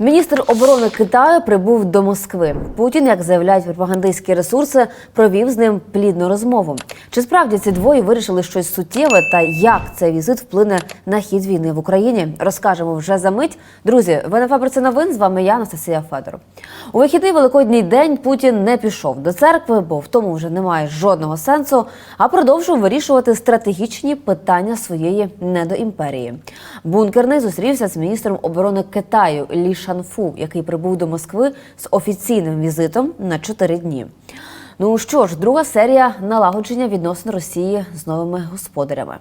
Міністр оборони Китаю прибув до Москви. Путін, як заявляють пропагандистські ресурси, провів з ним плідну розмову. Чи справді ці двоє вирішили щось суттєве та як цей візит вплине на хід війни в Україні? Розкажемо вже за мить. Друзі, ви на фабриці новин. З вами я, Анастасія Федор. У вихідний великодній день Путін не пішов до церкви, бо в тому вже немає жодного сенсу, а продовжив вирішувати стратегічні питання своєї недоімперії. Бункерний зустрівся з міністром оборони Китаю Лі Шанфу, який прибув до Москви з офіційним візитом на чотири дні. Ну що ж, друга серія налагодження відносин Росії з новими господарями.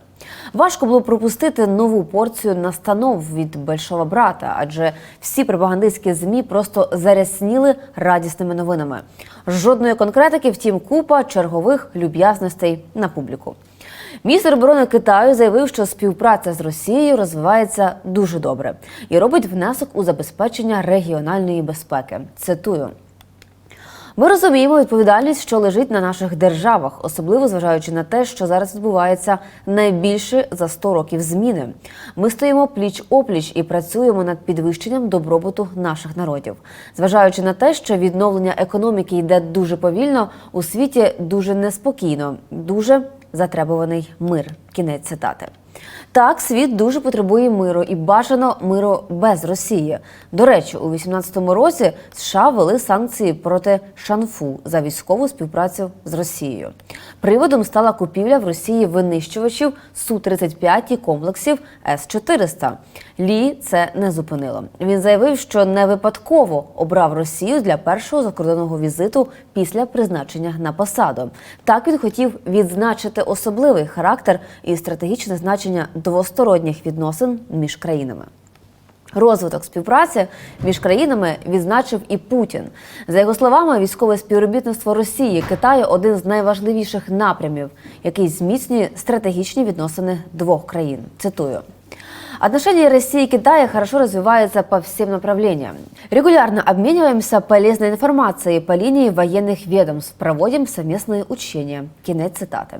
Важко було пропустити нову порцію настанов від большого брата, адже всі пропагандистські змі просто зарясніли радісними новинами. Жодної конкретики, втім, купа чергових люб'язностей на публіку. Міністр оборони Китаю заявив, що співпраця з Росією розвивається дуже добре і робить внесок у забезпечення регіональної безпеки. Цитую. Ми розуміємо відповідальність, що лежить на наших державах, особливо зважаючи на те, що зараз відбувається найбільше за 100 років зміни. Ми стоїмо пліч опліч і працюємо над підвищенням добробуту наших народів, зважаючи на те, що відновлення економіки йде дуже повільно, у світі дуже неспокійно, дуже затребуваний мир. Кінець цитати. Так, світ дуже потребує миру і бажано миру без Росії. До речі, у 18-му році США ввели санкції проти Шанфу за військову співпрацю з Росією. Приводом стала купівля в Росії винищувачів су 35 і комплексів С 400 Лі це не зупинило. Він заявив, що не випадково обрав Росію для першого закордонного візиту після призначення на посаду. Так він хотів відзначити особливий характер і стратегічне значення двосторонніх відносин між країнами. Розвиток співпраці між країнами відзначив і Путін. За його словами, військове співробітництво Росії Китаю один з найважливіших напрямів, який зміцнює стратегічні відносини двох країн. Цитую. Отношения России и Китая хорошо развиваются по всем направлениям. Регулярно обмениваемся полезной информацией по линии военных ведомств, проводим совместные учения. Кінець цитати.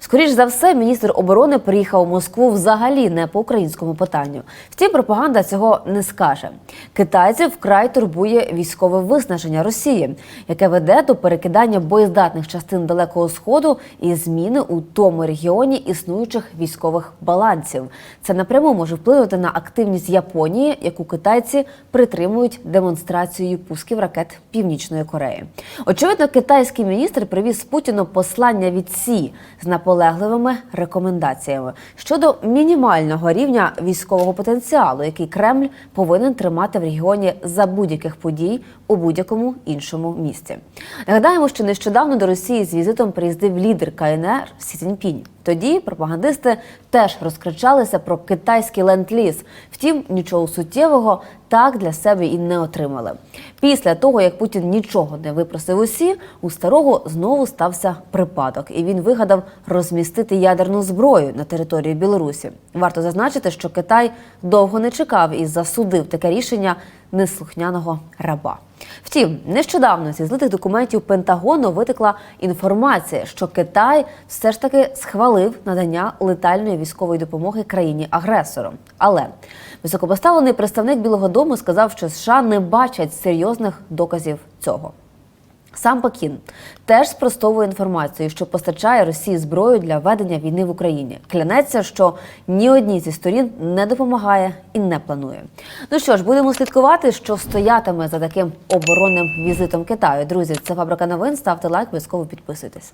Скоріш за все, міністр оборони приїхав у Москву взагалі не по українському питанню. Втім, пропаганда цього не скаже. Китайців вкрай турбує військове виснаження Росії, яке веде до перекидання боєздатних частин далекого сходу і зміни у тому регіоні існуючих військових балансів. Це напряму може вплинути на активність Японії, яку китайці притримують демонстрацією пусків ракет Північної Кореї. Очевидно, китайський міністр привіз Путіну послання від Сі з наполегливими рекомендаціями щодо мінімального рівня військового потенціалу, який Кремль повинен тримати в регіоні за будь-яких подій у будь-якому іншому місці. Нагадаємо, що нещодавно до Росії з візитом приїздив лідер КНР Сі Цзіньпінь. Тоді пропагандисти теж розкричалися про китайський ленд-ліз. Втім, нічого суттєвого так для себе і не отримали. Після того, як Путін нічого не випросив усі, у старого знову стався припадок, і він вигадав розмістити ядерну зброю на території Білорусі. Варто зазначити, що Китай довго не чекав і засудив таке рішення неслухняного раба. Втім, нещодавно зі злитих документів Пентагону витекла інформація, що Китай все ж таки схвалив надання летальної військової допомоги країні-агресору. Але високопоставлений представник Білого Дому сказав, що США не бачать серйозних доказів цього. Сам Пекін теж спростовує інформацію, що постачає Росії зброю для ведення війни в Україні. Клянеться, що ні одній зі сторін не допомагає і не планує. Ну що ж, будемо слідкувати, що стоятиме за таким оборонним візитом Китаю. Друзі, це фабрика новин. Ставте лайк, обов'язково підписуйтесь.